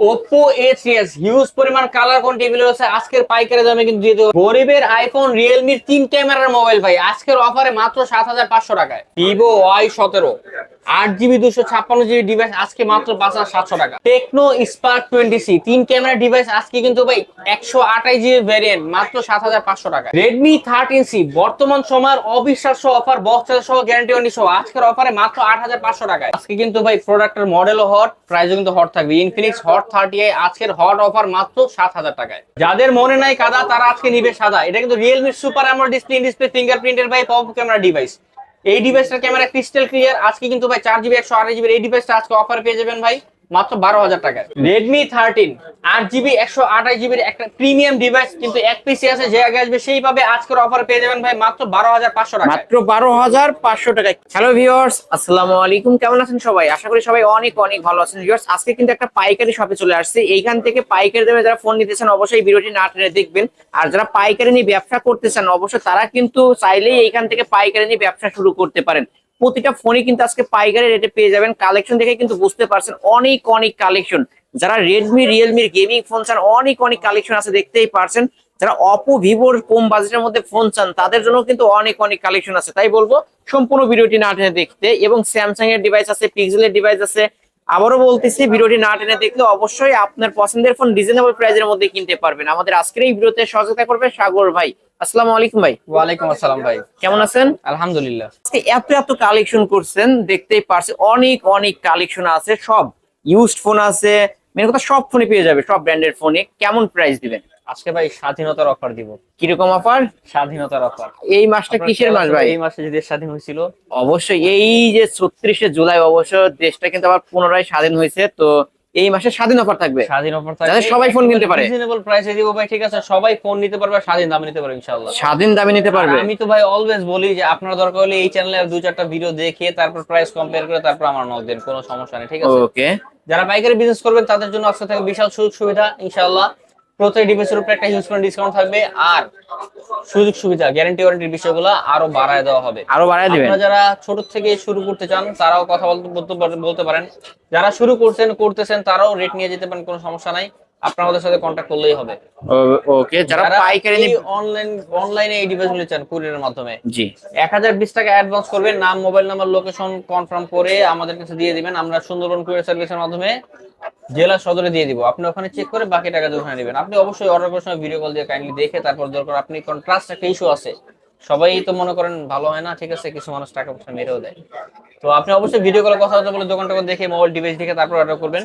Three S huge পরিমাণ colour কোন table আছে আজকের পাইকারি দামে কিন্তু দিয়ে দেবো। গরিবের আইফোন রিয়েলমির তিন ক্যামেরার মোবাইল ভাই, আজকের অফারে মাত্র সাত হাজার পাঁচশো টাকায়। ভিভো ওয়াই সতেরো, আট জিবি দুশো ছাপ্পান্ন জিবি ডিভাইস আজকে মাত্র পাঁচ হাজার সাতশো টাকা। টেকনো স্পার্ক টোয়েন্টি সি তিন ক্যামেরা ডিভাইস আজকে কিন্তু ভাই একশো আঠাশ জিবি ভ্যারিয়েন্ট মাত্র সাত হাজার পাঁচশো টাকা রেডমি থার্টিন সি বর্তমান সময়ের অবিশ্বাস্য অফার বক্স চার্জ সহ গ্যারান্টি ওয়ারেন্টি সহ, আজকের অফারে মাত্র আট হাজার পাঁচশো টাকায়। আজকে কিন্তু ভাই প্রোডাক্টের মডেলও হট প্রাইসও কিন্তু হট থাকবে। ইনফিনিক্স হট থার্টি আজকের হট অফার মাত্র সাত হাজার টাকায়। যাদের মনে নাই কাদা, তারা আজকে নিবে সাদা। এটা কিন্তু Realme super AMOLED display display ফিঙ্গারপ্রিন্টের ভাই পপ ক্যামেরা ডিভাইস এই ডিভাইসটার ক্যামেরা ক্রিস্টাল ক্লিয়ার আজকে কিন্তু ভাই, চার জিবি একশো আঠাশ জিবির এই ডিভাইসটা আজকে অফার পেয়ে যাবেন ভাই। মাত্র বারো হাজার টাকা রেডমি থার্টিন আট জিবি একশো আঠাশ জিবির একটা প্রিমিয়াম ডিভাইস কিন্তু এক পিসি আছে যে আগে আসবে সেই পাবে আজকের অফার পেয়ে যাবেন ভাই মাত্র বারো হাজার পাঁচশো টাকা মাত্র বারো হাজার পাঁচশো টাকা হ্যালো ভিউয়ার্স আসসালামু আলাইকুম কেমন আছেন সবাই? আশা করি সবাই অনেক অনেক ভালো আছেন। ভিউয়ার্স আজকে কিন্তু একটা পাইকারি শপে চলে আসছে। এইখান থেকে পাইকারি দামে যারা ফোন নিতেছেন অবশ্যই ভিডিওটি না টেনে দেখবেন। আর যারা পাইকারি নিয়ে ব্যবসা করতে চান অবশ্যই তারা কিন্তু চাইলেই এইখান থেকে পাইকারি নিয়ে ব্যবসা শুরু করতে পারেন। প্রতিটা ফোনই কিন্তু আজকে পাইকারি রেটে পেয়ে যাবেন। কালেকশন দেখে কিন্তু বুঝতে পারছেন অনেক অনেক কালেকশন যারা রেডমি রিয়েলমির গেমিং ফোন চান, অনেক অনেক কালেকশন আছে, দেখতেই পারছেন। যারা অপো ভিভোর কম বাজেটের মধ্যে ফোন চান, তাদের জন্য কিন্তু অনেক অনেক কালেকশন আছে। তাই বলব, সম্পূর্ণ ভিডিওটি না দেখতে। এবং স্যামসাং এর ডিভাইস আছে পিক্সেলের ডিভাইস আছে আবারও বলতেছি ভিডিওটি না টেনে দেখলে অবশ্যই আপনার পছন্দের ফোন রিজনেবল প্রাইসের মধ্যে কিনতে পারবেন। আমাদের আজকের এই ভিডিওতে সহযোগিতা করবে সাগর ভাই। আসসালামু আলাইকুম ভাই। ওয়ালাইকুম আসসালাম ভাই। কেমন আছেন? আলহামদুলিল্লাহ। এত এত কালেকশন করছেন দেখতেই পারছেন অনেক অনেক কালেকশন আছে সব ইউজড ফোন আছে। মেন কথা সব ফোনে পেয়ে যাবে সব ব্র্যান্ডের ফোনে কেমন প্রাইস দিবেন? আজকে ভাই স্বাধীনতার অফার দিব। কীরকম অফার স্বাধীনতার অফার এই মাসটা কিসের মাস ভাই? এই মাসে যে দেশ স্বাধীন হয়েছিল? অবশ্যই এই যে ছত্রিশে জুলাই অবশ্য দেশটা কিন্তু আবার পুনরায় স্বাধীন হয়েছে তো এই মাসে স্বাধীন অফার থাকবে। স্বাধীন অফার যাতে সবাই ফোন কিনতে পারে। রিজনেবল প্রাইসে দিব ভাই ঠিক আছে? সবাই ফোন নিতে পারবে স্বাধীন দামে নিতে পারবে ইনশাআল্লাহ। স্বাধীন দামে নিতে পারবে। আমি তো ভাই অলওয়েজ বলি যে আপনার দরকার হলে এই চ্যানেলে দু চারটা ভিডিও দেখে তারপর প্রাইস কম্পেয়ার করে তারপর আমার নক দেন কোনো সমস্যা নেই ঠিক আছে? ওকে যারা পাইকারি বিজনেস করবেন তাদের জন্য আজকে থেকে বিশাল সুযোগ সুবিধা ইনশাআল্লাহ। প্রতি ডিভাইসের উপরে একটা হিউজ করে ডিসকাউন্ট থাকবে আর সুযোগ সুবিধা গ্যারান্টি ওয়ারেন্টির বিষয়গুলো আরও বাড়ায় দেওয়া হবে। আরও বাড়ায় দিবেন। আপনারা যারা ছোট থেকে শুরু করতে চান তারাও কথা বলতে বলতে পারেন। যারা শুরু করছেন করতেছেন তারাও রেট নিয়ে যেতে পারেন কোনো সমস্যা নাই। আপনারা আমাদের সাথে কন্ট্যাক্ট করলেই হবে। ওকে যারা পাইকারি অনলাইন অনলাইনে এই ডিভাইসগুলো চান কুরিয়ারের মাধ্যমে। জি। এক হাজার বিশ টাকা অ্যাডভান্স করবেন নাম মোবাইল নাম্বার লোকেশন কনফার্ম করে আমাদের কাছে দিয়ে দিবেন। আমরা সুন্দরবন কুরিয়ার সার্ভিসের মাধ্যমে জেলা সদরে দিয়ে দিব। আপনি ওখানে চেক করে বাকি টাকা ওখানে নেবেন। আপনি অবশ্যই অর্ডার করার সময় ভিডিও কল দিয়ে কাইন্ডলি দেখে তারপর দরকার আপনি কোন ট্রাস্ট একটা ইস্যু আছে। সবাই তো মনে করেন ভালো হয় না ঠিক আছে কিছু মানুষ টাকা পয়সা মেরেও দেয়। তো আপনি অবশ্যই ভিডিও কলে কথা বলতে বলে দোকান টোকান দেখে মোবাইল ডিভাইস দেখে তারপর অর্ডার করবেন।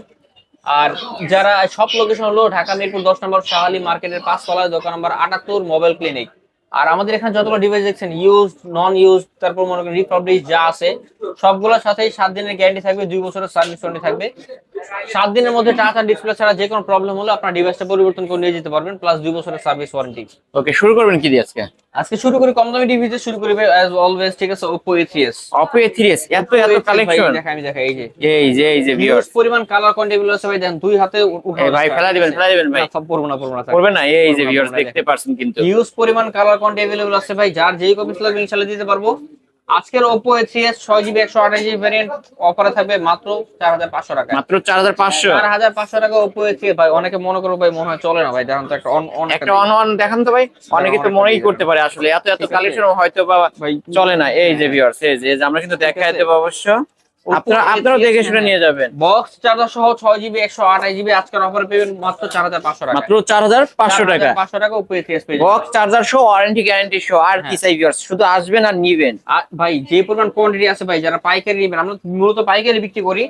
আর যারা সব লোকেশন হলো ঢাকা মিরপুর দশ নম্বর শাহালি মার্কেটের পাঁচতলায় দোকান নম্বর আটাত্তর মোবাইল ক্লিনিক। আর আমাদের এখানে যতগুলো ডিভাইস দেখছেন ইউজ নন ইউজ তারপর মনে করেন রিপাবলিশ যা আছে সবগুলোর সাথেই সাত দিনের গ্যারান্টি থাকবে দুই বছরের সার্ভিস ওয়ারেন্টি থাকবে। সাত দিনের মধ্যে টাচ আর ডিসপ্লে ছাড়া যে কোনো প্রবলেম হলে আপনার ডিভাইসটা পরিবর্তন করে নিয়ে যেতে পারবেন প্লাস দুই বছরের সার্ভিস ওয়ারেন্টি ওকে শুরু করবেন কি দিয়ে আজকে? আজকে শুরু করি কম দামি ডিভাইসে শুরু করি অ্যাজ অলওয়েজ ঠিক আছে Oppo A3s Oppo A three S এত এত কালেকশন দেখা আমি দেখা এই যে। এই যে এই যে ভিউয়ার্স পরিমাণ কালার কোয়ান্টিটি আছে ভাই দেখেন দুই হাতে উ- উঠানো এই ভাই। ফেলা দিবেন ফেলা দিবেন ভাই। সব পড়ব না পড়ব না। করবেন না এই যে ভিউয়ার্স দেখতে পারছেন কিন্তু। হিউজ পরিমাণ কালার কোয়ান্টি अवेलेबल আছে ভাই যার যেই কপি লাগবে ইনশাআল্লাহ দিতে পারবো আজকের Oppo A3s 6GB 128GB variant অফারে থাকবে মাত্র 4500 টাকা মাত্র চার হাজার পাঁচশো 4500 টাকা Oppo A3s ভাই অনেকে মনে করো ভাই মনে হয় চলে না ভাই দেখুন তো একটা অন অন একটা অন অন দেখান তো ভাই অনেকে তো অনেক মনেই video। করতে পারে আসলে এত এত ঠিক আছে। কালেকশন হয়তো বা ভাই চলে না এই যে ভিউয়ার্স এই যে এই যে আমরা কিন্তু দেখাই আছে। দেবো অবশ্য Oppo আপনারা আপনারাও A3s দেখে শুনে নিয়ে যাবেন। বক্স চার্জার সহ 6GB 128GB আজকের অফারে পেবেন মাত্র 4500 টাকা মাত্র চার হাজার পাঁচশো টাকা। 4500 টাকা উপরে A3s পেয়ে বক্স চার্জার শো ওয়ারেন্টি গ্যারান্টি শো আর কি হ্যাঁ। চাই ভিউয়ার্স শুধু আসবেন আর নিবেন। ভাই যে পরিমাণ কোয়ান্টিটি আছে ভাই যারা পাইকারি নিবেন আমরা মূলত পাইকারি বিক্রি করি।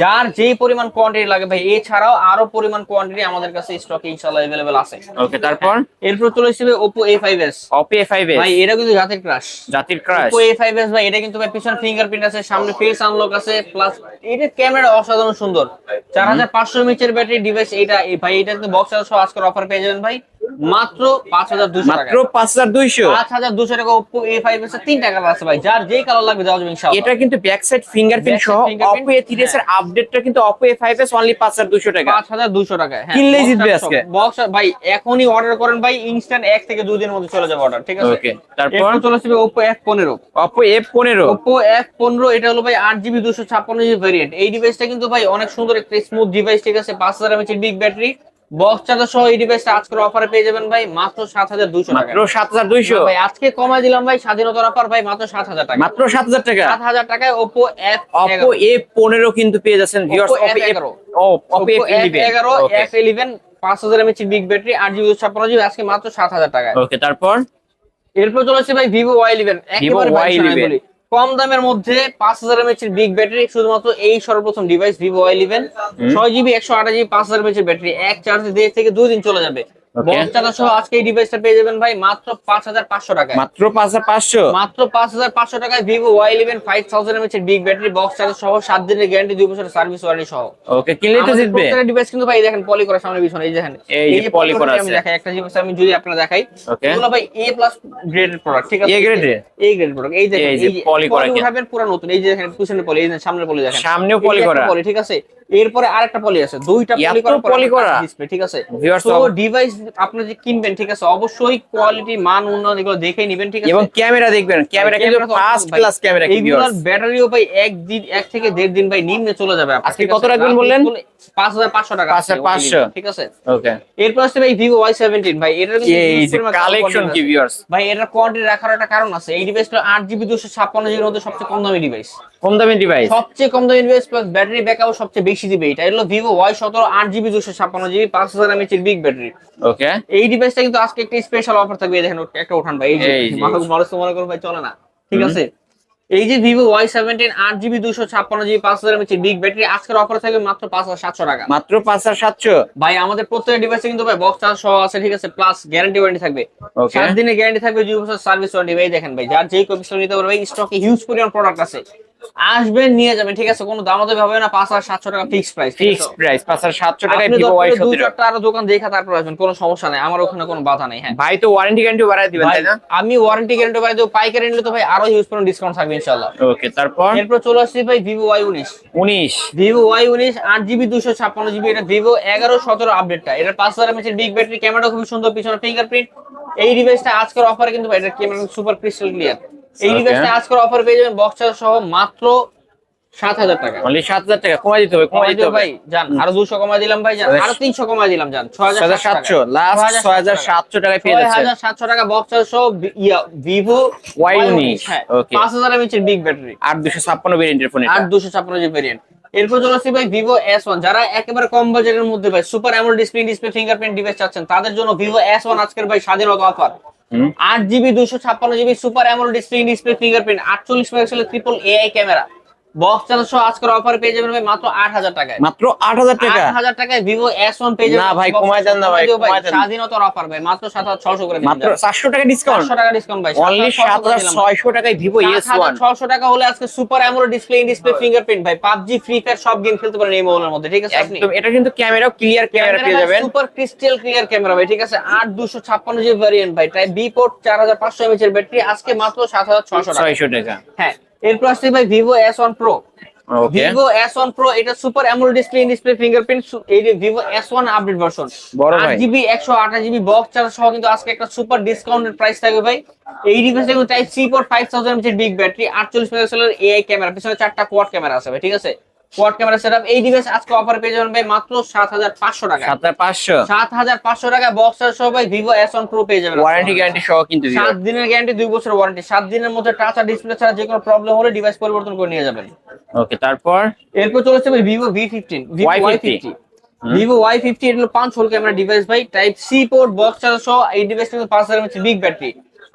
যার যেই পরিমাণ কোয়ান্টিটি লাগে ভাই এছাড়াও আরো পরিমাণ কোয়ান্টিটি আমাদের কাছে স্টকে ইনশাআল্লাহ अवेलेबल আছে ওকে তারপর এরপর চলে আসবে Oppo A5s অপি এ ফাইভ ভাই এটা কিন্তু জাতির ক্রাশ জাতির ক্রাশ Oppo A5s ভাই এটা কিন্তু ভাই পিছনে ফিঙ্গারপ্রিন্ট আছে সামনে ফেস আনলক আছে প্লাস এটা ক্যামেরা অসাধারণ সুন্দর 4500 এমএএইচ এর ব্যাটারি ডিভাইস এটা এই ভাই এটা কিন্তু বক্স সহ আজকের অফার পেয়ে যাবেন ভাই মাত্র পাঁচ হাজার দুশো মাত্র পাঁচ হাজার দুইশো। পাঁচ হাজার দুশো টাকা ওপো এ ফাইভ এস তিন টাকা আছে ভাই। যার যেই কালার লাগবে দেওয়া যাবে ইনশাআল্লাহ। এটা কিন্তু ব্যাক সাইড ফিঙ্গারপ্রিন্ট সহ অপো এ থ্রিএস এর আপডেটটা কিন্তু Oppo A five S only পাঁচ হাজার দুশো টাকা। পাঁচ হাজার দুশো টাকা হ্যাঁ। কিনলেই জিতবে আজকে। বক্স ভাই এখনই অর্ডার করেন ভাই ইনস্ট্যান্ট এক থেকে দুই দিনের মধ্যে চলে যাবে অর্ডার ঠিক আছে? ওকে তারপর? চলে আসবে ওপো এফ পনেরো। অপো এফ পনেরো। ওপো এফ পনেরো এটা হলো ভাই আট জিবি দুশো ছাপ্পান্ন জিবি ভেরিয়েন্ট এই ডিভাইসটা কিন্তু ভাই অনেক সুন্দর একটা স্মুথ ডিভাইস ঠিক আছে? পাঁচ হাজার M H big battery box charger সহ এই ডিভাইসটা আজকের অফারে পেয়ে যাবেন ভাই মাত্র টাকা। ভাই আজকে দিলাম ভাই স্বাধীনতার অফার ভাই মাত্র টাকা। মাত্র টাকা? টাকায় কিন্তু পেয়ে যাচ্ছেন viewers Oppo Oppo F F11 ও অপো এফ এগারো এফ ইলেভেন পাঁচ হাজার এমএচ বিগ ব্যাটারি আজকে মাত্র সাত হাজার টাকায়। ওকে তারপর? এরপর চলে আসছে ভাই ভিভো ওয়াই ইলেভেন একেবারে ভাই Y11 বলি কম দামের মধ্যে পাঁচ হাজার এমএচ বিগ ব্যাটারি শুধুমাত্র এই সর্বপ্রথম ডিভাইস ভিভো ওয়াই ইলেভেন ছয় জিবি একশো আঠাশ জিবি পাঁচ হাজার এমএচ ব্যাটারি এক চার্জ দিয়ে থেকে দুই দিন চলে যাবে। আজকে এই ডিভাইসটা পেয়ে যাবেন ভাই মাত্র পাঁচ হাজার পাঁচশো টাকায়। মাত্র পাঁচ হাজার পাঁচশো? মাত্র পাঁচ হাজার পাঁচশো টাকায় Vivo Y eleven five thousand M H big battery box charger সহ সাত দিনের গ্যারান্টি দুই বছরের সার্ভিস ওয়ারেন্টি সহ। ওকে কিনলেই তো জিতবে ডিভাইস কিন্তু ভাই দেখেন পলি করা সামনে পিছনে এই দেখেন। এই যে poly করা আমি। দেখাই একটা আমি যদি আপনারা দেখাই এগুলো ভাই এ প্লাস গ্রেডেড প্রোডাক্ট ঠিক আছে? A grade এর? এ গ্রেড প্রোডাক্ট এই দেখেন এই যে poly করা উঠাবেন পুরো নতুন এই যে দেখেন পিছনে পলি এই যে সামনে পলি দেখেন। সামনেও poly করা। পলি ঠিক আছে? এরপরে আরেকটা পলি আছে। দুইটা পলি করা poly করা? ডিসপ্লে ঠিক আছে? তো ডিভাইস আপনি যে কিনবেন ঠিক আছে? অবশ্যই কোয়ালিটি মান উন্নয়ন এগুলো দেখে নেবেন ঠিক আছে? এবং ক্যামেরা দেখবেন। ক্যামেরা কিন্তু ক্যামেরা তো ফার্স্ট ক্লাস ক্যামেরা কি ভিউয়ার্স ব্যাটারিও ভাই এক দিন এক থেকে দেড় দিন ভাই নিম্নে চলে যাবে আজকে কত রাখবেন বললেন? বলে পাঁচ হাজার পাঁচশো টাকা আছে, 5500 ঠিক আছে? ওকে এরপর আসছে ভাই ওয়াই সেভেন্টিন ভাই এটার কিন্তু এই যে কালেকশন কি ভিউয়ার্স ভাই এটার কোয়ান্টিটি রাখার একটা কারণ আছে। এই ডিভাইসটা আট জিবি দুশো ছাপ্পান্ন জিবির মধ্যে সবচেয়ে কম দামি ডিভাইস কম দামি ডিভাইস সবচেয়ে কম দামি ডিভাইস প্লাস ব্যাটারি ব্যাকআপ সবচেয়ে বেশি দিবে। এটা হলো জিবি দুশো ছাপ্পান্ন জিবি পাঁচ হাজার এমএচ বিগ ব্যাটারি ওকে এই ডিভাইসটা কিন্তু আজকে একটা স্পেশাল অফার থাকবে দেখেন একটা ওঠান ভাই এই যে মানুষ তো মনে করো ভাই চলে না। ঠিক আছে? এই যে ভিভো ওয়াই সেভেন্টিন আট জিবি দুশো ছাপ্পান্ন জিবি পাঁচ হাজার এমএচ বিগ ব্যাটারি আজকের অফার থাকবে মাত্র পাঁচ হাজার সাতশো টাকা। মাত্র পাঁচ হাজার সাতশো? ভাই আমাদের প্রত্যেকটা ডিভাইসে কিন্তু ভাই বক্স চার্জ সহ আছে ঠিক আছে? প্লাস গ্যারান্টি ওয়ারেন্টি থাকবে। Okay. সাত দিনের গ্যারান্টি থাকবে দুই বছর সার্ভিস ওয়ারেন্টি ভাই দেখেন ভাই যার যেই কপি নিতে পারবে স্টকে হিউজ পরিমাণ প্রোডাক্ট আছে। আসবেন নিয়ে যাবেন ঠিক আছে? কোনো দামাদামি হবে না পাঁচ হাজার সাতশো টাকা ফিক্স প্রাইস ফিক্স প্রাইস পাঁচ হাজার সাতশো টাকায় আপনি ভিভো ওয়াই সতেরো চারটা আরও দোকান দেখা তারপর আসবেন কোনো সমস্যা নাই আমার ওখানে কোনো বাধা নেই হ্যাঁ। ভাই তো ওয়ারেন্টি গ্যারান্টি বাড়ায় দিবেন ভাই, তাই না? আমি ওয়ারেন্টি গ্যারান্টি বাড়াই দেবো পাইকারি নিলে তো ভাই আরও হিউজ পরিমাণ ডিসকাউন্ট থাকবে ইনশাল্লাহ ওকে তারপর? এরপর চলে আসছি ভাই ভিভো ওয়াই উনিশ। উনিশ। ভিভো ওয়াই উনিশ আট জিবি দুশো ছাপ্পান্ন জিবি এটা ভিভো এগারো সতেরো আপডেটটা এটা পাঁচ হাজার এমএচ বিগ ব্যাটারি ক্যামেরা খুবই সুন্দর পিছনে ফিঙ্গারপ্রিন্ট এই ডিভাইসটা আজকের অফারে কিন্তু ভাই এটা ক্যামেরা সুপার ক্রিস্টাল ক্লিয়ার এই. আজকের অফার পেয়ে যাবেন বক্স সহ মাত্র সাত হাজার টাকা। অনলি সাত হাজার টাকা কমাই দিতে হবে কমাই দিতে হবে। ভাই যান আরও দুশো কমাই দিলাম ভাই ছয় আরও তিনশো কমাই দিলাম যান ছয় হাজার সাতশো লাস্ট ছয় হাজার সাতশো টাকায় পেয়ে যাচ্ছে। হাজার সাতশো টাকা বক্স সহ ভিভো Y19 হ্যাঁ Okay. পাঁচ হাজার এমএচ বিগ ব্যাটারি আট দুশো ছাপ্পান্ন ভেরিয়েন্টের ফোন আর দুশো ছাপ্পান্ন ভেরিয়েন্ট এরপর চলে আসছি ভাই ভিভো এস ওয়ান যারা একেবারে কম বাজেটের মধ্যে ভাই super AMOLED display display fingerprint device চাচ্ছেন তাদের জন্য ভিভো এস ওয়ান আজকের ভাই স্বাধীনতা অফার আট জিবি দুশো ছাপ্পান্ন GB super AMOLED display display fingerprint আটচল্লিশ মেগাপিক্সেলের triple AI camera box charge আজকের অফার পেয়ে যাবেন ভাই মাত্র আট হাজার টাকায়। মাত্র আট হাজার টাকা? আট হাজার টাকায় ভিভো এস ওয়ান পেয়ে যাবেন। না ভাই, কমায় দেন না ভাই। স্বাধীনতার অফার ভাই মাত্র সাত হাজার ছশো করে মাত্র চারশো টাকা ডিসকাউন্ট টাকা ডিসকাউন্ট ভাই অনলি সাত হাজার ছয়শো টাকায় ভিভো এস ওয়ান ছশো টাকা হলে আজকে সুপার ডিসপ্লে ডিসপ্লে ফিঙ্গারপ্রিন্ট ভাই। পাবজি ফ্রি ফায়ার সব গেম খেলতে পারেন এই মোবাইলের মধ্যে ঠিক আছে একদম এটা কিন্তু ক্যামেরাও ক্লিয়ার ক্যামেরা পেয়ে যাবেন। সুপার ক্রিস্টাল ক্লিয়ার ক্যামেরা ভাই ঠিক আছে? আট দুশো ছাপ্পান্ন জিবি ভ্যারিয়েন্ট ভাই বি পোর্ট চার হাজার পাঁচশো এমএচ এর ব্যাটারি আজকে মাত্র সাত হাজার ছশো টাকা। ছয়শো টাকা। হ্যাঁ এরপর আসছে ভাই Vivo S one pro Vivo S one pro এটা super AMOLED display display fingerprint এই যে Vivo S one update version বড় আট ভাই। জিবি একশো আঠাশ জিবি বক্স চার্জ সহ কিন্তু আজকে একটা সুপার ডিসকাউন্টেড প্রাইস থাকবে ভাই। এই ডিভাইসে কিন্তু type three port five thousand big battery আটচল্লিশ মেগাপিক্সেলের এআই ক্যামেরা পিছনে চারটা কোয়াড ক্যামেরা আছে ভাই ঠিক আছে? কোয়াড ক্যামেরা সেটআপ এই ডিভাইস আজকে অফার পেয়ে যাবেন ভাই মাত্র সাত হাজার পাঁচশো টাকা সাত হাজার পাঁচশো? সাত হাজার পাঁচশো টাকা বক্স চার্জ সহ ভাই ভিভো এস ওয়ান প্রো পেয়ে যাবেন ওয়ারেন্টি গ্যারান্টি সহ কিন্তু দিবে। সাত দিনের গ্যারান্টি দুই বছর ওয়ারেন্টি সাত দিনের মধ্যে টাচ আর ডিসপ্লে ছাড়া যে কোনো প্রবলেম হলে ডিভাইস পরিবর্তন করে নিয়ে যাবেন। ওকে তারপর? এরপর চলেছে ভাই Vivo V fifteen Vivo Y50 fifty Vivo Y fifty এটা হলো পাঁচ হোল ক্যামেরা ডিভাইস ভাই টাইপ সি পোর্ট বক্স সহ এই ডিভাইস কিন্তু পাঁচ হাজার এমএচ বিগ ব্যাটারি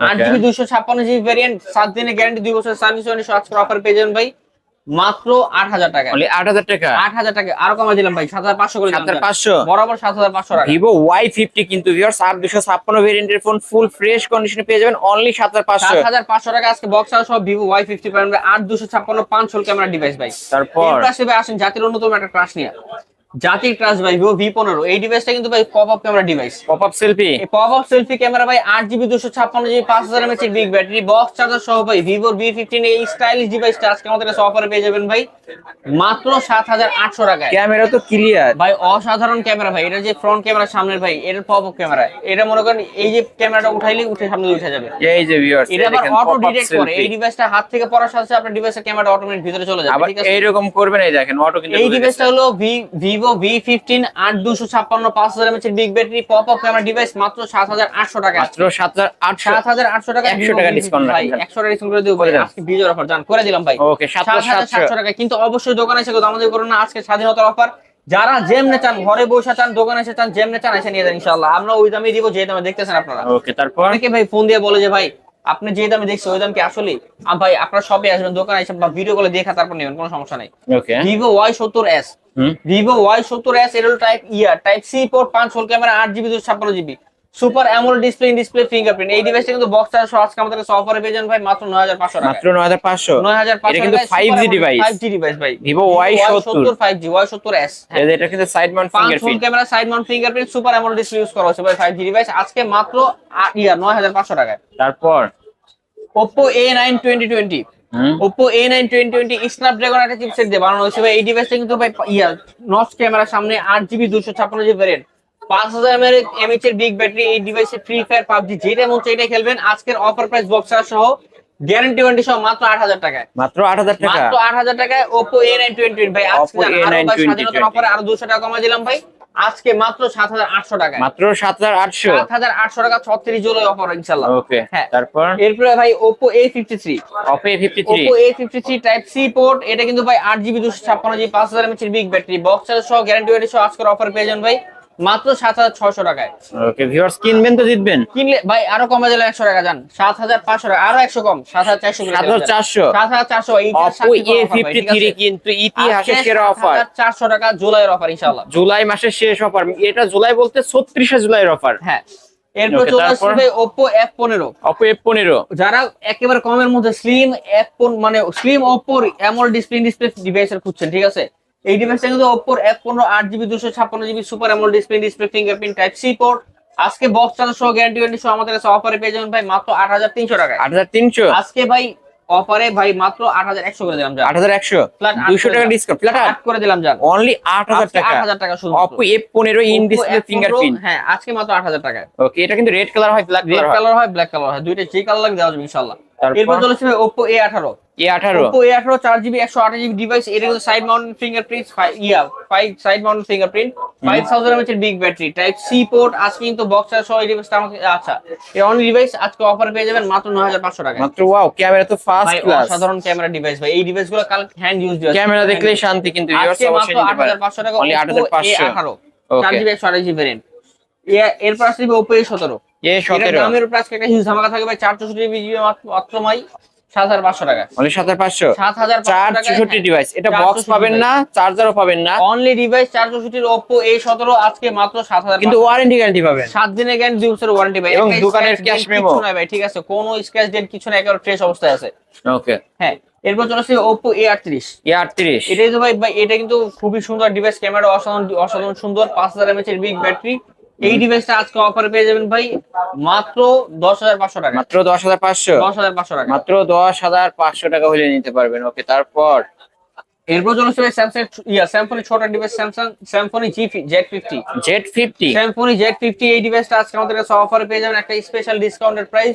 আট. জিবি দুশো ছাপ্পান্ন জিবি ভ্যারিয়েন্ট সাত দিনের গ্যারান্টি দুই বছর সার্ভিস ওয়ারেন্টি আজকে অফার পেয়ে যাবেন ভাই। মাত্র আট হাজার টাকা। আট হাজার টাকা? আট হাজার টাকা। আরও কমাই দিলাম ভাই সাত হাজার পাঁচশো করে সাত হাজার পাঁচশো? বরাবর সাত হাজার পাঁচশো টাকা। ভিভো ওয়াই ফিফটি কিন্তু আর দুশো ছাপ্পান্ন ভেরিয়েন্টের ফোন ফুল ফ্রেশ কন্ডিশনে পেয়ে যাবেন অনলি সাত হাজার পাঁচশো। সাত হাজার পাঁচশো টাকা আজকে বক্স আর সব ভিভো ওয়াই ফিফটি পাবেন আট দুশো ছাপ্পান্ন পাঁচ ক্যামেরা ডিভাইস ভাই। তারপর? আসেন জাতির অন্যতম একটা ক্রাশ নিয়ে। জাতির ট্রাস্ট ভাই ভিভো ভি পনেরো। এই ডিভাইসটা কিন্তু ভাই pop up camera device pop up selfie এই পপ আপ সেলফি ক্যামেরা ভাই আট জিবি দুশো ছাপ্পান্ন জিবি পাঁচ হাজার এমএচ এর বিগ ব্যাটারি বক্স চার্জার সহ ভাই ভিভোর ভি ফিফটিন এই স্টাইলিশ ডিভাইসটা আজকে আমাদের কাছে অফারে পেয়ে যাবেন ভাই। মাত্র সাত হাজার আটশো টাকায়। ক্যামেরা তো ক্লিয়ার ভাই অসাধারণ ক্যামেরা ভাই এটা যে ফ্রন্ট ক্যামেরা সামনের ভাই এটার পপ আপ ক্যামেরা এটা মনে করেন এই যে ক্যামেরাটা উঠাইলে উঠে সামনে উঠে যাবে। এই যে ভিউয়ার্স এটা আবার অটো ডিটেক্ট করে। এই ডিভাইসটা হাত থেকে পড়ার সাথে সাথে আপনার ডিভাইসের ক্যামেরা অটোমেটিক ভিতরে চলে যাবে ঠিক আছে? এইরকম করবেন এই দেখেন অটো কিন্তু এই ডিভাইসটা। হলো ভিভো ভি ফিফটিন আট দুশো ছাপ্পান্ন পাঁচ হাজার M H big battery pop up camera device মাত্র সাত হাজার আটশো টাকা। মাত্র সাত হাজার আটশো সাত হাজার আটশো টাকা 100 টাকা discount ভাই। একশো টাকা ডিসকাউন্ট করে দেবো আজকে বিজয় অফার জান করে দিলাম ভাই। ওকে সাত হাজার সাতশো টাকা। কিন্তু অবশ্যই দোকানে এসে আমাদের করুন না আজকে স্বাধীনতার অফার যারা যেমনে চান ঘরে বসে চান দোকানে এসে চান যেমনে চান এসে নিয়ে যান ইনশাল্লাহ আমরা ওই দামে দিব যে দামে দেখতেছেন আপনারা। ওকে তারপর? অনেকে ভাই ফোন দিয়ে বলে যে ভাই আপনি যে দামে দেখছেন ওই দাম কি আসলে? ভাই আপনারা সবে আসবেন দোকানে এসে বা ভিডিও করে দেখা তারপর নেবেন কোনো সমস্যা নেই। ওকে। ভিভো ওয়াই সত্তর এস ভিভো ওয়াই সত্তর এস এরল টাইপ ইয়ার টাইপ সি পোর্ট পাঁচ হোল ক্যামেরা আট জিবি দুশো ছাপ্পান্ন GB super AMOLED display display fingerprint এই ডিভাইসটা কিন্তু বক্স চার্জ সহ আজকে আমাদের অফারে পেয়ে যান ভাই মাত্র 9500 টাকা মাত্র 9500 9500 এটা কিন্তু জি ডিভাইস 5G ডিভাইস ভাই। জি ওয়াই সত্তর। এস এটা কিন্তু side mount fingerprint full camera side mount fingerprint super AMOLED display use করা হয়েছে ভাই জি ডিভাইস আজকে মাত্র 9500 টাকায়। তারপর? Oppo A nine twenty twenty Oppo A920 Snapdragon একটা চিপসেট দিয়ে বানানো হয়েছে। এই ডিভাইসটা কিন্তু ভাই ইয়া নচ ক্যামেরার সামনে 8GB 256 যে ভেরিয়েন্ট 5000 mAh এমএইচ এর বিগ ব্যাটারি এই ডিভাইসে ফ্রি ফায়ার পাবজি যেটা মন চাই এটা খেলবেন। আজকের অফার প্রাইস বক্সার সহ গ্যারান্টি ওয়ারেন্টি সহ মাত্র 8000 টাকায়। মাত্র 8000 টাকা? মাত্র 8000 টাকায় Oppo A920 ভাই আজকে আরও 20 টাকা কমা দিলাম ভাই। আজকে মাত্র সাত হাজার আটশো টাকা মাত্র সাত হাজার আটশো? সাত হাজার আটশো টাকা ছত্রিশ জুলাই অফার ইনশাল্লাহ ওকে হ্যাঁ। তারপর? এরপরে ভাই Oppo A fifty three Oppo A fifty three Oppo A fifty three type C port এটা কিন্তু ভাই আট জিবি দুশো ছাপ্পান্ন জিবি পাঁচ হাজার এমএচের বিগ ব্যাটারি বক্সার সহ গ্যারান্টি ওয়ারেন্টি সহ আজকের অফার পেয়ে যান ভাই। মাত্র 7600 টাকায়। ওকে ভিউয়ার্স কিনবেন তো জিতবেন। কিনলে ভাই আরও কমে দিলে 100 টাকা যান 7500 টাকা আরও 100 কম 7400 সাত হাজার চারশো। 7400 এই অপো এ ফিফটি থ্রি কিন্তু ইতিহাসের সেরা অফার 400 টাকা জুলাইয়ের অফার ইনশাআল্লাহ। জুলাই মাসের শেষ অফার এটা জুলাই বলতে ছত্রিশে জুলাইয়ের অফার হ্যাঁ। এরপর চলে? ভাই Oppo F15 অপো এফ পনেরো। যারা একেবারে কমের মধ্যে স্লিম F15 মানে slim Oppo AMOLED display display ডিভাইসের খুঁজছেন ঠিক আছে? এই ডিভাইসটা কিন্তু Oppo F15 8GB 256GB super AMOLED display display fingerprint type C port আজকে বক্স চার্জ সহ গ্যারান্টি ওয়ারেন্টি সহ আমাদের কাছে অফারে পেয়ে যাবেন ভাই মাত্র 8300 টাকায়। আট হাজার তিনশো? আজকে ভাই অফারে ভাই মাত্র 8100 করে দিলাম জান আট হাজার একশো? Flat আট দুইশো করে টাকা ডিসকাউন্ট ফ্ল্যাট আট? করে দিলাম জান অনলি আট হাজার আজকে টাকা। 8000 টাকা শুধু অপো এফ পনেরো ইন ডিসপ্লে ফিঙ্গারপ্রিন্ট হ্যাঁ আজকে মাত্র 8000 টাকায়। ওকে এটা কিন্তু রেড কালার হয় ব্ল্যাক রেড কালার হয়। ব্ল্যাক কালার হয়। দুইটা যে কালার লাগে দেওয়া যাবে ইনশাআল্লাহ। এরপর চলেছে ভাই Oppo A18 এ আঠারো। Oppo A18 চার জিবি একশো আঠাশ GB device side mount fingerprint yeah side mount fingerprint five thousand M H এর big battery type C port আজকে কিন্তু বক্সার সহ এই ডিভাইসটা আমাকে আচ্ছা এই অনলি ডিভাইস আজকে অফার পেয়ে যাবেন মাত্র নয় হাজার পাঁচশো টাকা মাত্র ওয়াও ক্যামেরা তো ফার্স্ট ক্লাস অসাধারণ ক্যামেরা ডিভাইস ভাই। এই ডিভাইসগুলো কাল হ্যান্ড ইউজ ক্যামেরা শান্তি কিন্তু আজকে মাত্র আট হাজার পাঁচশো টাকা অনলি আট হাজার পাঁচশো। A18 চার জিবি একশো আঠাশ জিবি এরপর Oppo A17 এ সতেরো। দামের উপর আজকে একটা হিউজ ধামাকা থাকবে ভাই। চার জিবি মাত্র মাই টাকা। অনলি ডিভাইস এটা বক্স পাবেন না চার্জারও পাবেন না। অনলি ডিভাইস আজকে মাত্র সাত হাজার কিন্তু ওয়ারেন্টি গ্যারান্টি পাবেন। সাত দিনের গ্যারান্টি দুই বছরের ওয়ারেন্টি ভাই এবং দোকানের ভাই ঠিক আছে? কোনো স্ক্র্যাচ কিছু না একেবারে ফ্রেশ অবস্থায় আছে। ওকে হ্যাঁ এরপর চলে আসছে এটাই তো ভাই ভাই এটা কিন্তু খুবই সুন্দর ডিভাইস ক্যামেরা অসাধারণ অসাধারণ সুন্দর পাঁচ হাজার এমএচ এর বিগ ব্যাটারি এই ডিভাইসটা আজকে অফারে পেয়ে যাবেন ভাই মাত্র দশ হাজার পাঁচশো টাকা। মাত্র দশ হাজার পাঁচশো? দশ হাজার পাঁচশো টাকা। মাত্র দশ হাজার পাঁচশো টাকা হলে নিতে পারবেন। ওকে তারপর? এরপর চলে স্যামসাং ইয়া স্যামসং ছোট device Samsung Samsung G Z fifty Z fifty স্যামসনি Z fifty এই ডিভাইসটা আজকে আমাদের কাছে অফারে পেয়ে যাবেন। একটা স্পেশাল ডিসকাউন্টেড প্রাইস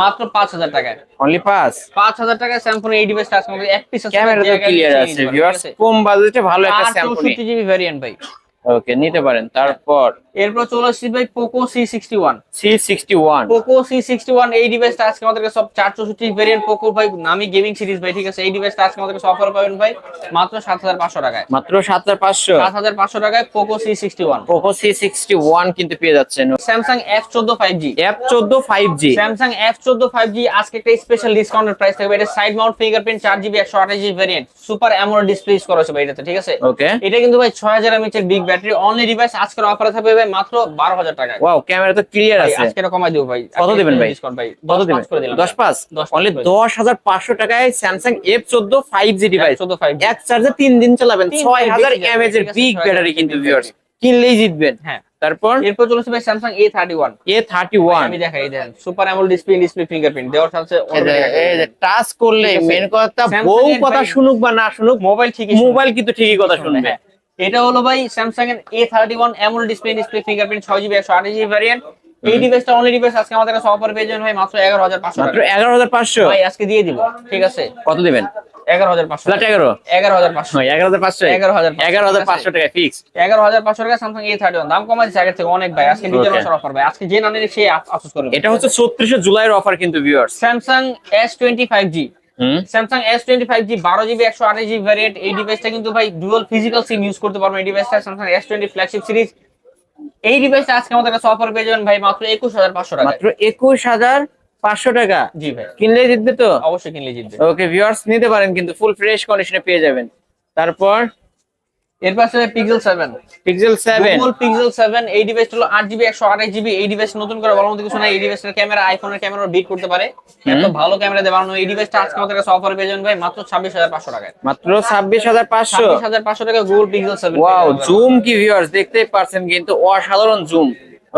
মাত্র পাঁচ হাজার টাকায়। অনলি পাঁচ? পাঁচ হাজার টাকায় স্যামসং এই ডিভাইসটা আজকে আমাদের এক পিস ক্যামেরা ক্লিয়ার আছে ভিউয়ার্স কম বাজেটে ভালো একটা জিবি ভ্যারিয়েন্ট ভাই। ওকে নিতে পারেন। তারপর? এরপর চলে আসছি ভাই Poco C sixty one C sixty one Poco C sixty one এই ডিভাইসটা আজকে আমাদের সব চার চৌষট্টি ভ্যারিয়েন্ট পোকো ভাই নামি গেমিং সিরিজ ভাই ঠিক আছে? এই ডিভাইসটা আজকে আমাদের অফার পাবেন ভাই মাত্র সাত হাজার পাঁচশো টাকায়। মাত্র সাত হাজার পাঁচশো? সাত হাজার পাঁচশো টাকায় Poco C sixty one Poco C sixty one কিন্তু পেয়ে যাচ্ছেন। স্যামসাং এফ চোদ্দ ফাইভ জি এফ চোদ্দ ফাইভ জি স্যামসাং এফ চোদ্দ ফাইভ জি আজকে একটা স্পেশাল ডিসকাউন্টের প্রাইস থাকবে। এটা সাইড মাউন্ট ফিঙ্গারপ্রিন্ট চার জিবি একশো আঠাশ GB variant super AMOLED display use করা হচ্ছে ভাই এটাতে ঠিক আছে? ওকে এটা কিন্তু ভাই ছয় হাজার এমএচ এর বিগ ব্যাটারি অনলি ডিভাইস আজকের অফারে থাকবে ভাই মাত্র বারো হাজার টাকায় ওয়াও ক্যামেরা তো ক্লিয়ার আছে। আজকে কমাই দিব ভাই। কত দিবেন ভাই? ডিসকাউন্ট ভাই কত দিবেন পাঁচ করে দিলাম দশ পাঁচ? দশ পাঁচ অনলি করে দশ হাজার পাঁচশো টাকায় স্যামসাং এফ চোদ্দ ফাইভ জি ডিভাইস চোদ্দ ফাইভ এক চার্জে তিন দিন চালাবেন। তিন ছয় দিন হাজার বেশি যাবে, এমএজ এর বিগ ব্যাটারি কিন্তু ভিউয়ার্স কিনলেই জিতবেন। হ্যাঁ। তারপর? এরপর চলেছে ভাই Samsung A thirty one A thirty one আমি দেখাই দেখেন super AMOLED display display fingerprint দেওয়ার সাথে টাচ করলে। মেন কথা Samsung বউ কথা শুনুক বা না শুনুক মোবাইল ঠিকই মোবাইল কিন্তু ঠিকই কথা শুনবে। হ্যাঁ এটা হলো ভাই স্যামসাং এর A thirty one AMOLED display display fingerprint ছয় জিবি একশো আট জিবি ভ্যারিয়েন্ট এই ডিভাইসটা অনলি ডিভাইস আজকে আমাদের কাছে অফার পেয়ে যাবেন ভাই মাত্র এগারো হাজার পাঁচশো মাত্র এগারো হাজার পাঁচশো? ভাই আজকে দিয়ে দিব ঠিক আছে? কত দিবেন? এগারো হাজার পাঁচশো এগারো? এগারো হাজার পাঁচশো। এগারো হাজার পাঁচশো। 11,500 এগারো হাজার পাঁচশো টাকা ফিক্স এগারো হাজার পাঁচশো টাকা স্যামসাং এ থার্টি ওয়ান দাম কমা দিচ্ছে আগের থেকে অনেক ভাই আজকে. মাসের অফার ভাই। আজকে যে না নিলে সে আফসোস করবে। এটা হচ্ছে ছত্রিশে জুলাইয়ের অফার কিন্তু viewers Samsung S twenty five G Samsung S twenty five G বারো জিবি একশো আঠাশ জিবি ভ্যারিয়েন্ট এই ডিভাইসটা কিন্তু ভাই ডুয়াল ফিজিক্যাল সিম ইউজ করতে পারবেন। এই ডিভাইসটা Samsung S twenty flagship series এই ডিভাইসটা আজকে আমাদের কাছে অফার পেয়ে যাবেন ভাই মাত্র একুশ হাজার পাঁচশো টাকা মাত্র একুশ হাজার পাঁচশো টাকা। জি ভাই। কিনলে জিতবে তো? অবশ্যই কিনলে জিতবে। ওকে ভিউয়ার্স নিতে পারেন কিন্তু ফুল ফ্রেশ কন্ডিশনে পেয়ে যাবেন। তারপর এরপর আছে Pixel seven Pixel seven Google Pixel seven এই ডিভাইসটা হলো আট জিবি একশো আঠাশ জিবি এই ডিভাইস নতুন করে বলার মতো কিছু নাই। এই ডিভাইসের ক্যামেরা আইফোনের ক্যামেরা বিট করতে পারে। এত ভালো ক্যামেরা দিয়ে বানানো। এই ডিভাইসটা আজকে আমাদের কাছে অফার পেয়ে যাবেন ভাই মাত্র ছাব্বিশ হাজার পাঁচশো টাকায়। মাত্র ছাব্বিশ হাজার পাঁচশো। ছাব্বিশ হাজার পাঁচশো টাকা Google Pixel seven wow zoom কি ভিউয়ার্স দেখতেই পারছেন কিন্তু অসাধারণ জুম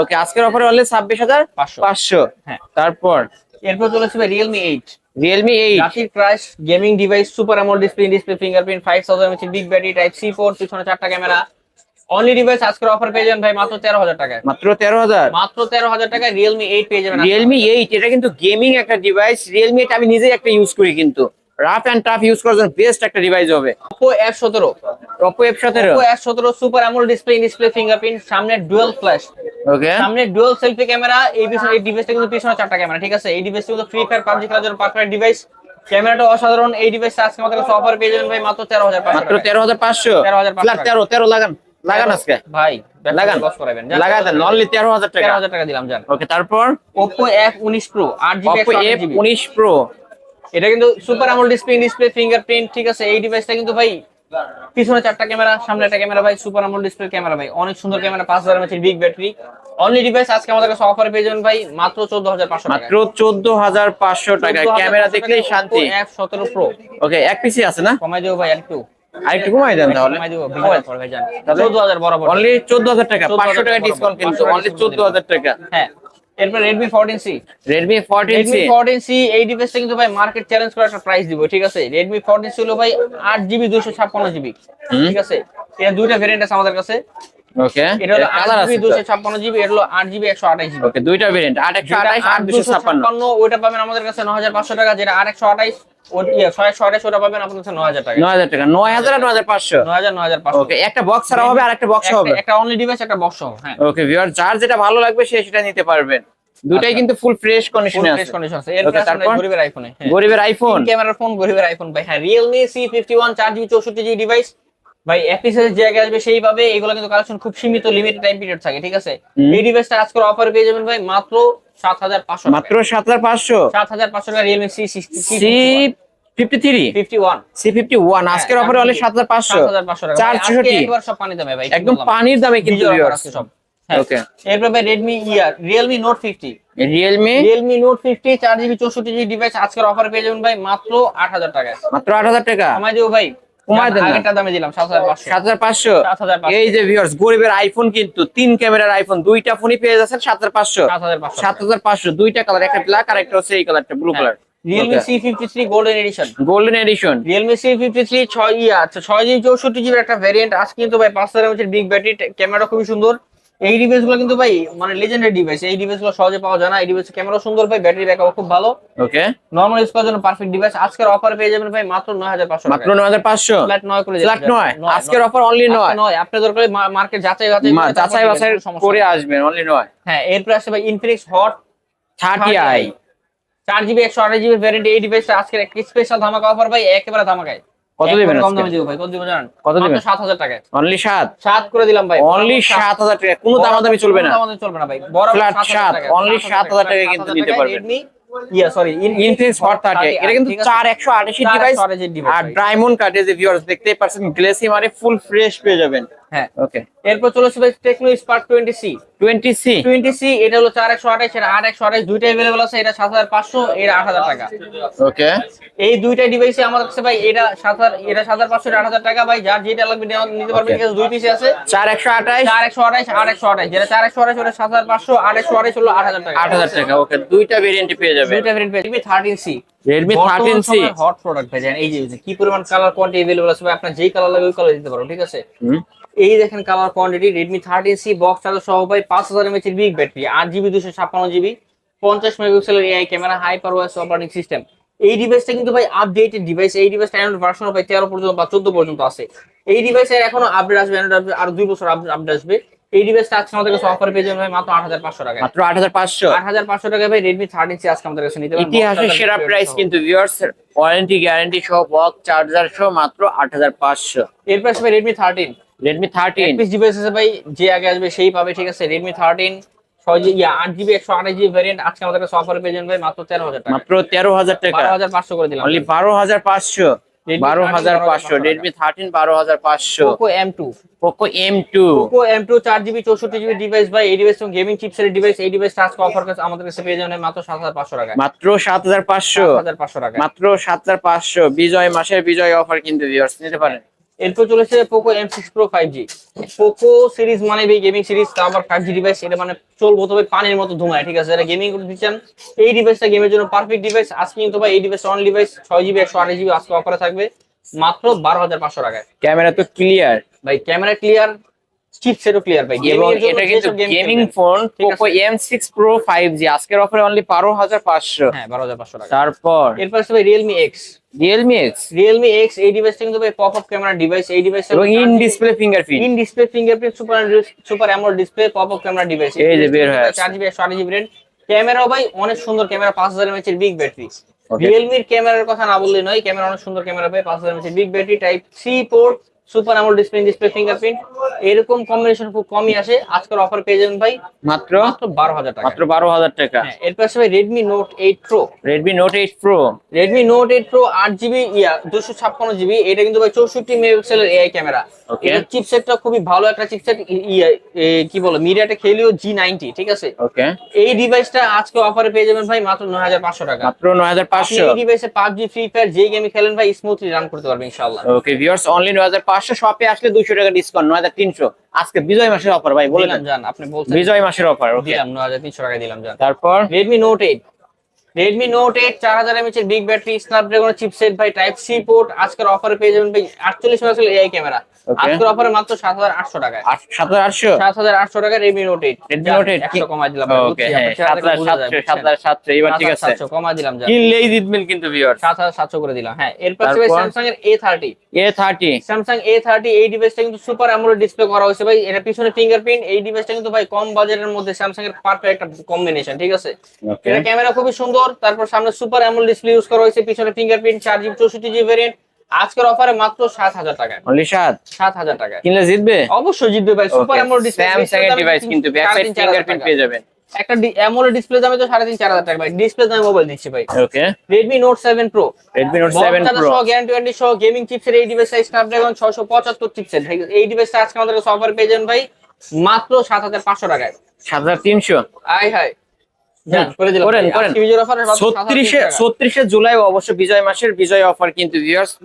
ওকে আজকের অফারে হলে ছাব্বিশ হাজার পাঁচশো। পাঁচশো। হ্যাঁ। তারপর এরপর চলে আসবে রিয়েলমি এইট রিয়েলমি এইট রাশির crush gaming device super AMOLED display display fingerprint five thousand M H big battery type C four পিছনে চারটা ক্যামেরা অনলি ডিভাইস আজকের অফার পেয়ে যাবেন ভাই মাত্র তেরো হাজার টাকায়। মাত্র তেরো হাজার? মাত্র তেরো হাজার টাকায় রিয়েলমি এইট পেয়ে যাবেন রিয়েলমি এইট এটা কিন্তু গেমিং একটা ডিভাইস রিয়েলমি এটা আমি নিজেই একটা ইউজ করি কিন্তু। রাফ অ্যান্ড টাফ ইউজ করার জন্য বেস্ট একটা ডিভাইস হবে। সতেরো। অপো এফ সতেরো। ওপো সতেরো super AMOLED display display fingerprint সামনে ডুয়াল ফ্ল্যাশ ওকে সামনে ডুয়াল সেলফি ক্যামেরা এই পিছনে এই ডিভাইসটা কিন্তু পিছনে চারটা ক্যামেরা ঠিক আছে? এই ডিভাইসটা কিন্তু ফ্রি ফায়ার পাবজি খেলার জন্য পারফেক্ট ডিভাইস ক্যামেরাটা অসাধারণ এই ডিভাইসটা আজকে আমাদের কাছে অফার পেয়ে যাবেন ভাই মাত্র তেরো হাজার মাত্র তেরো হাজার পাঁচশো? 13,500 ফ্ল্যাট তেরো তেরো লাগান লাগান আজকে। ভাই লাগান। লস করাবেন। লাগা দেন অনলি তেরো হাজার টাকা। তেরো হাজার টাকা দিলাম জান ওকে তারপর? ওপো এফ উনিশ প্রো আট জিবি অপো এটা কিন্তু super AMOLED display display fingerprint ঠিক আছে? এই ডিভাইসটা কিন্তু ভাই পিছনে চারটা ক্যামেরা সামনে একটা ক্যামেরা ভাই সুপার আমল ডিসপ্লে ক্যামেরা ভাই। অনেক সুন্দর ক্যামেরা পাঁচ হাজার বিগ ব্যাটারি অনলি ডিভাইস আজকে আমাদের কাছে অফার পেয়ে যাবেন ভাই মাত্র চোদ্দ হাজার পাঁচশো মাত্র চোদ্দ হাজার পাঁচশো টাকা ক্যামেরা দেখলেই শান্তি? এফ সতেরো প্রো ওকে এক পিসি আছে না? কমাই দেবো ভাই একটু আরেকটু কমাই দেন তাহলে। কমাই দেবো ভাই জান। চোদ্দ হাজার বরাবর। অনলি চোদ্দ হাজার টাকা 14,000 পাঁচশো টাকা ডিসকাউন্ট কিন্তু অনলি discount চোদ্দ হাজার টাকা। হ্যাঁ। এরপর Redmi 14C Redmi 14C Redmi 14C এই ডিভাইসটা কিন্তু ভাই মার্কেট চ্যালেঞ্জ করে একটা প্রাইস দিব ঠিক আছে? Redmi 14C হলো ভাই 8GB 256GB ঠিক আছে? এটা দুইটা ভেরিয়েন্ট আছে আমাদের কাছে। ওকে এটা হলো 8GB 256GB এটা হলো 8GB 128GB ওকে দুইটা ভেরিয়েন্ট 8 128 8 256 ওটা পাবেন আমাদের কাছে 9500 টাকা যেটা 8 128 একটা বক্স ডিভাইস ভাই। হ্যাঁ Realme C51 4GB 64GB সেইভাবে এগুলো কিন্তু কালেকশন খুব সীমিত লিমিটেড টাইম পিরিয়ড থাকে ঠিক আছে? এই ডিভাইসটা আজকে অফার পেয়ে যাবেন ভাই মাত্র 7500 মাত্র 7500 7500 টাকা Realme সি আজকের অফারে সাত হাজার পাঁচশো। টাকা। চার চৌষট্টি একদম পানির দামে কিন্তু সব। হ্যাঁ. এরপর ইয়ার ডিভাইস আজকের অফার পেয়ে যাবেন ভাই মাত্র আট হাজার টাকায়। মাত্র আট হাজার টাকা? কমাই দেবো ভাই। কমায় দেন আগেরটা দামে দিলাম 7,500 এই যে ভিউয়ার্স গরিবের আইফোন কিন্তু তিন ক্যামেরার আইফোন দুইটা ফোনই পেয়ে যাচ্ছেন সাত হাজার পাঁচশো। সাত হাজার পাঁচশো। সাত হাজার পাঁচশো দুইটা কালার একটা ব্ল্যাক আর একটা হচ্ছে এই কালারটা blue colour golden edition golden edition Realme C fifty three ছয় ইয়া আচ্ছা ছয় জিবি চৌষট্টি জিবির একটা ভ্যারিয়েন্ট আজ কিন্তু ভাই পাঁচ হাজার এমএচের বিগ ব্যাটারি ক্যামেরা খুবই সুন্দর। এই ডিভাইসগুলো কিন্তু ভাই মানে লেজেন্ডারি ডিভাইস এই ডিভাইসগুলো সহজে পাওয়া যায় না। এই ডিভাইস ক্যামেরা সুন্দর ভাই ব্যাটারি ব্যাকআপ খুব ভালো। ওকে নর্মাল ইউজ করার জন্য পারফেক্ট ডিভাইস আজকের অফার পেয়ে যাবেন ভাই মাত্র নয় হাজার পাঁচশো মাত্র নয় হাজার পাঁচশো? ফ্ল্যাট নয় করে ফ্ল্যাট নয়? আজকের অফার অনলি নয়? নয়। আপনি দরকার মার্কেট যাচাই মা- যাচাই বাছাই করে আসবেন অনলি নয়। হ্যাঁ এরপর আসছে ভাই ইনফিনিক্স হট থার্টি আই চার জিবি একশো আঠাশ জিবি ভ্যারিয়েন্ট এই ডিভাইসটা আজকের একটা স্পেশাল ধামাকা অফার ভাই একেবারে ধামাকায় কত দিবেন কম দামে দিব ভাই কত দিব জানেন? কত দিবেন? সাত হাজার টাকায়। অনলি সাত? সাত করে দিলাম ভাই অনলি সাত। হাজার টাকা কোনো দামাদামি চলবে না। চলবে না ভাই বড় Flat সাত, only 7,000 টাকায় কিন্তু নিতে পারবেন। ইয়া সরি ইনফিনিক্স হট এটা কিন্তু চার একশো আটাশি ডিভাইস আর ডায়মন্ড কাটে যে ভিউয়ার্স দেখতেই পারছেন গ্লেসি মানে ফুল ফ্রেশ পেয়ে যাবেন। হ্যাঁ ওকে এরপর চলে আসবে Tecno spark twenty C twenty C twenty C এটা হলো চার একশো আঠাশ এটা আট একশো আঠাশ দুইটা অ্যাভেলেবল আছে এটা সাত হাজার পাঁচশো এটা আট হাজার টাকা ওকে এই দুইটা ডিভাইসে আমার কাছে ভাই এটা সাত হাজার এটা সাত হাজার পাঁচশো এটা আট হাজার টাকা ভাই যার যেটা লাগবে নেওয়া- নিতে পারবেন Okay. ঠিক আছে দুই পিসে আছে চার একশো আঠাইশ চার একশো আঠাশ আট একশো আঠাশ যেটা চার একশো আঠাশ ওটা সাত হাজার পাঁচশো আট একশো আঠাশ হলো আট হাজার টাকা আট হাজার টাকা ওকে দুইটা ভেরিয়েন্টে পেয়ে যাবে দুইটা ভেরিয়েন্ট পেয়ে thirteen C Redmi thirteen C hot product ভাই জানেন এই যে যে কি পরিমাণ কালার কোয়ান্টিটি अवेलेबल আছে ভাই আপনার যেই কালার লাগে ওই কালার দিতে পারো ঠিক আছে এই দেখেন colour quantity Redmi thirteen C box charger সহ ভাই পাঁচ হাজার এমএচ এর বিগ ব্যাটারি আট জিবি দুশো ছাপ্পান্ন জিবি পঞ্চাশ মেগাপিক্সেলের AI camera high power OS operating system এই ডিভাইসটা কিন্তু ভাই আপডেটেড ডিভাইস এই ডিভাইসটা অ্যান্ড্রয়েড ভার্সন ভাই তেরো পর্যন্ত বা চোদ্দ পর্যন্ত আছে। এই ডিভাইসের এখনও আপডেট আসবে অ্যান্ড্রয়েড আর দুই বছর আপডেট আসবে। এই ডিভাইসটা আজকে আমাদের কাছে অফার পেয়ে যাবেন ভাই মাত্র আট হাজার পাঁচশো টাকা মাত্র আট হাজার পাঁচশো? আট হাজার পাঁচশো টাকা ভাই রেডমি থার্টিন সি আজকে আমাদের কাছে নিতে পারেন ইতিহাসের সেরা প্রাইস কিন্তু ভিউয়ার্স ওয়ারেন্টি গ্যারান্টি সহ বক্স চার্জার সহ মাত্র আট হাজার পাঁচশো। এরপর আসবে Redmi thirteen Redmi thirteen piece device আছে ভাই যে আগে আসবে সেই পাবে ঠিক আছে? জি ইয়া আট জিবি একশো আঠাশ জিবি ভ্যারিয়েন্ট আজকে আমাদের কাছে অফার পেয়ে যাবেন ভাই মাত্র তেরো হাজার টাকা। মাত্র তেরো হাজার টাকা। বারো হাজার পাঁচশো করে দিলাম। অনলি বারো হাজার পাঁচশো। Redmi বারো 13 হাজার পাঁচশো। 12,500 রেডমি থার্টিন বারো হাজার পাঁচশো। Poco M two Poco M two Poco M two চার জিবি চৌষট্টি জিবি ডিভাইস ভাই এই ডিভাইস গেমিং চিপসের ডিভাইস এই ডিভাইসটা আজকে অফার কাছে আমাদের কাছে পেয়ে যাবেন মাত্র সাত হাজার পাঁচশো টাকা মাত্র সাত হাজার পাঁচশো। সাত হাজার পাঁচশো টাকা মাত্র সাত হাজার পাঁচশো। বিজয় মাসের বিজয় অফার কিন্তু ভিউয়ার্স নিতে পারেন। এরপর চলেছে Poco M six pro five G Poco series মানে ভাই গেমিং সিরিজ তা আবার ফাইভ জি ডিভাইস এটা মানে চলবো তবে পানির মতো ধুমায় ঠিক আছে? এটা গেমিং করতে দিচ্ছেন এই ডিভাইসটা গেমের জন্য পারফেক্ট ডিভাইস আজকে কিন্তু ভাই এই ডিভাইস অন ডিভাইস ছয় জিবি একশো আঠাশ জিবি আজকে অফারে থাকবে মাত্র বারো হাজার পাঁচশো টাকায়। ক্যামেরা তো ক্লিয়ার ভাই ক্যামেরা ক্লিয়ার চিপসেটও ক্লিয়ার ভাই এবং এটা কিন্তু গেমিং ফোন আজকের অফারে অনলি বারো হাজার পাঁচশো। হ্যাঁ বারো হাজার পাঁচশো টাকা। তারপর? এরপর আছে ভাই Realme X Realme X Realme X এই ডিভাইসটা কিন্তু ভাই পপ আপ ক্যামেরা ডিভাইস এই ডিভাইস এবং in display fingerprint in display fingerprint super super AMOLED display pop up camera device এই যে বের হয়ে আছে। চার জিবি একশো আট জিবি রেট ক্যামেরাও ভাই অনেক সুন্দর ক্যামেরা পাঁচ হাজার এমএচ এর বিগ ব্যাটারি Realme রিয়েলমির ক্যামেরার কথা না বললেই নয় ক্যামেরা অনেক সুন্দর ক্যামেরা পাঁচ হাজার এমএচ এর big battery type C port super AMOLED display display fingerprint এরকম কম্বিনেশন খুব কমই আসে। আজকের অফার পেয়ে যাবেন ভাই মাত্র? বারো হাজার টাকা। মাত্র বারো হাজার টাকা। হ্যাঁ এরপর আসবে Redmi note eight pro Redmi note eight pro Redmi note eight pro আট জিবি ইয়া দুশো ছাপ্পান্ন জিবি এটা কিন্তু ভাই চৌষট্টি মেগাপিক্সেলের এআই ক্যামেরা. এর চিপসেটটা খুবই ভালো একটা চিপসেট ইয়া কি বলো মিডিয়াটেক হেলিও জি নাইনটি ঠিক আছে? ওকে এই ডিভাইসটা আজকে অফারে পেয়ে যাবেন ভাই মাত্র নয় হাজার পাঁচশো টাকা। মাত্র নয় হাজার পাঁচশো। এই ডিভাইসে পাবজি ফ্রি ফায়ার যে গেমে খেলেন ভাই স্মুথলি রান করতে পারবেন ইনশাআল্লাহ। ওকে ভিউয়ার্স অনলি নয় হাজার পাঁচশো শপে আসলে দুইশো টাকা ডিসকাউন্ট নয় হাজার তিনশো। আজকে বিজয় মাসের অফার ভাই বলে জান আপনি বলছেন। বিজয় মাসের অফার ওকে দিলাম নয় হাজার তিনশো টাকা দিলাম জান। তারপর? Redmi note eight Redmi note eight চার হাজার এমএচ এর বিগ ব্যাটারি স্ন্যাপড্রাগন চিপসেট ভাই টাইপ সি পোর্ট আজকের অফারে পেয়ে যাবেন ভাই আটচল্লিশ মেগাপিক্সেল এআই ক্যামেরা. আজকের অফারে মাত্র সাত হাজার আটশো টাকায়। আট- সাত হাজার আটশো? সাত হাজার আটশো টাকা Redmi note eight Redmi Note 8 একশো কমাই দিলাম ওকে হ্যাঁ সাত হাজার সাতশো সাত হাজার সাতশো এবার ঠিক আছে। সাতশো কমাই দিলাম যা। কিনলেই জিতবেন কিন্তু ভিউয়ার্স সাত হাজার সাতশো করে দিলাম হ্যাঁ এরপর তারপর? স্যামসাং এর এই ডিভাইসটা কিন্তু সুপার অ্যামোলেড ডিসপ্লে করা হয়েছে ভাই। পিছনে ফিঙ্গারপ্রিন্ট এই ডিভাইসটা কিন্তু ভাই কম বাজেটের মধ্যে স্যামসাং এর পারফেক্ট একটা কম্বিনেশন ঠিক আছে? এটা ক্যামেরা খুবই সুন্দর তারপর সামনে সুপার অ্যামোলেড ডিসপ্লে ইউজ করা হয়েছে পিছনে ফিঙ্গারপ্রিন্ট চার জিবি চৌষট্টি জিবি ভেরিয়েন্ট আজকের অফারে মাত্র সাত হাজার টাকায়। অনলি সাত? সাত হাজার টাকায়। কিনলে জিতবে? অবশ্যই জিতবে ভাই সুপার অ্যামোলেড ডিসপ্লে স্যামসাং এর ডিভাইস কিন্তু ব্যাক সাইড ফিঙ্গারপ্রিন্ট পেয়ে যাবেন একটা অ্যামোলেড ডিসপ্লে দামে তো সাড়ে তিন চার হাজার টাকা ভাই। ডিসপ্লে দামে মোবাইল দিচ্ছি ভাই। Okay Redmi note seven pro Redmi note seven pro সহ গ্যারান্টি ওয়ারেন্টি সহ গেমিং চিপসের এই স্ন্যাপড্রাগন ছশো পঁচাত্তর চিপসেট এই ডিভাইসটা আজকে আমাদের অফার পেয়ে যাবেন ভাই মাত্র সাত হাজার পাঁচশো টাকায়। সাত হাজার তিনশো। আয় হায়। 7,300 টাকা। জুলাই অবশ্য বিজয় মাসের বিজয় অফার কিন্তু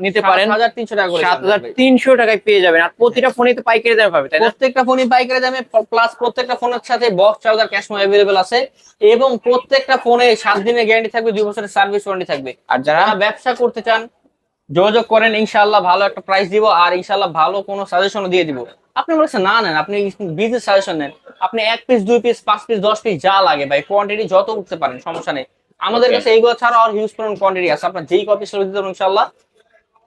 নিতে পারেন। 7,300 টাকা করে সাত হাজার তিনশো টাকায় পেয়ে যাবেন। আর প্রতিটা ফোনে তো পাইকারি দামে পাবে তাই প্রত্যেকটা পাইকারি দামে প্লাস প্রত্যেকটা ফোনের সাথে বক্স চার্জার ক্যাশ অ্যাভেলেবেল আছে। এবং প্রত্যেকটা ফোনে সাত দিনের গ্যারান্টি থাকবে দুই বছরের সার্ভিস ওয়ারেন্টি থাকবে। আর যারা ব্যবসা করতে চান যোগাযোগ করেন ইনশাআল্লাহ ভালো একটা প্রাইস দিব আর ইনশাআল্লাহ ভালো কোনো সাজেশনও দিয়ে দিব। আপনি বলেছেন না নেন আপনি বিজনেস সাজেশন নেন। আপনি এক পিস দুই পিস পাঁচ পিস দশ পিস যা লাগে ভাই কোয়ান্টিটি যত উঠতে পারেন সমস্যা নেই। আমাদের কাছে এইগুলো ছাড়া আর হিউজ পরিমাণ কোয়ান্টিটি আছে। আপনার যেই কপি সেগুলো দিতে পারবেন ইনশাআল্লাহ।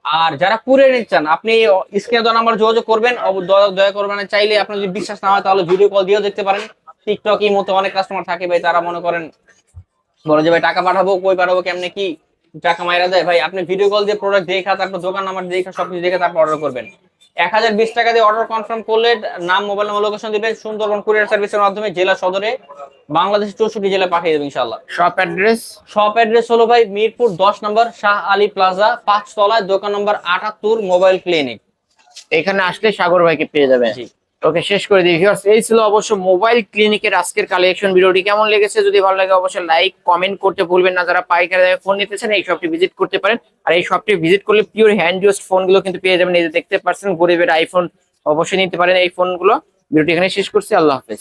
আর যারা কুড়ে নিচ্ছেন আপনি স্ক্রিনে দেওয়া নাম্বার যোগাযোগ করবেন। দয়া- করবেন আর চাইলে আপনার যদি বিশ্বাস না হয় তাহলে ভিডিও কল দিয়েও দেখতে পারেন। টিকটক এই মতো অনেক কাস্টমার থাকে ভাই তারা মনে করেন বলে যে ভাই টাকা পাঠাবো কই পাঠাবো কেমনে কি? টাকা মাইরা দেয়। ভাই আপনি ভিডিও কল দিয়ে প্রোডাক্ট দেখা তারপর দোকান নাম্বার দেখা সবকিছু দেখে তারপর অর্ডার করবেন। এক হাজার বিশ টাকা দিয়ে অর্ডার কনফার্ম করলে নাম মোবাইল নাম্বার লোকেশন দিবেন সুন্দরবন কুরিয়ার সার্ভিসের মাধ্যমে জেলা সদরে বাংলাদেশের চৌষট্টি জেলা পাঠিয়ে দেবেন ইনশাল্লাহ শপ অ্যাড্রেস শপ অ্যাড্রেস হলো ভাই মিরপুর দশ নম্বর শাহ আলী প্লাজা পাঁচ তলায় দোকান নম্বর আটাত্তর মোবাইল ক্লিনিক এখানে আসলে সাগর ভাইকে পেয়ে যাবেন। জি। ওকে, শেষ করে দিই। ভিউয়ার্স, এই ছিল অবশ্য মোবাইল ক্লিনিকের আজকের কালেকশন ভিডিওটি কেমন লেগেছে যদি ভালো লাগে অবশ্যই লাইক কমেন্ট করতে ভুলবেন না। যারা পাইকারি দামে ফোন নিতেছেন এই শপটি ভিজিট করতে পারেন। আর এই শপটি ভিজিট করলে পিওর হ্যান্ড ইউজ ফোনগুলো কিন্তু পেয়ে যাবেন। এই যে দেখতে পাচ্ছেন, গরিবের আইফোন অবশ্যই নিতে পারেন এই ফোনগুলো ভিডিওটি এখানে শেষ করছি। আল্লাহ হাফেজ।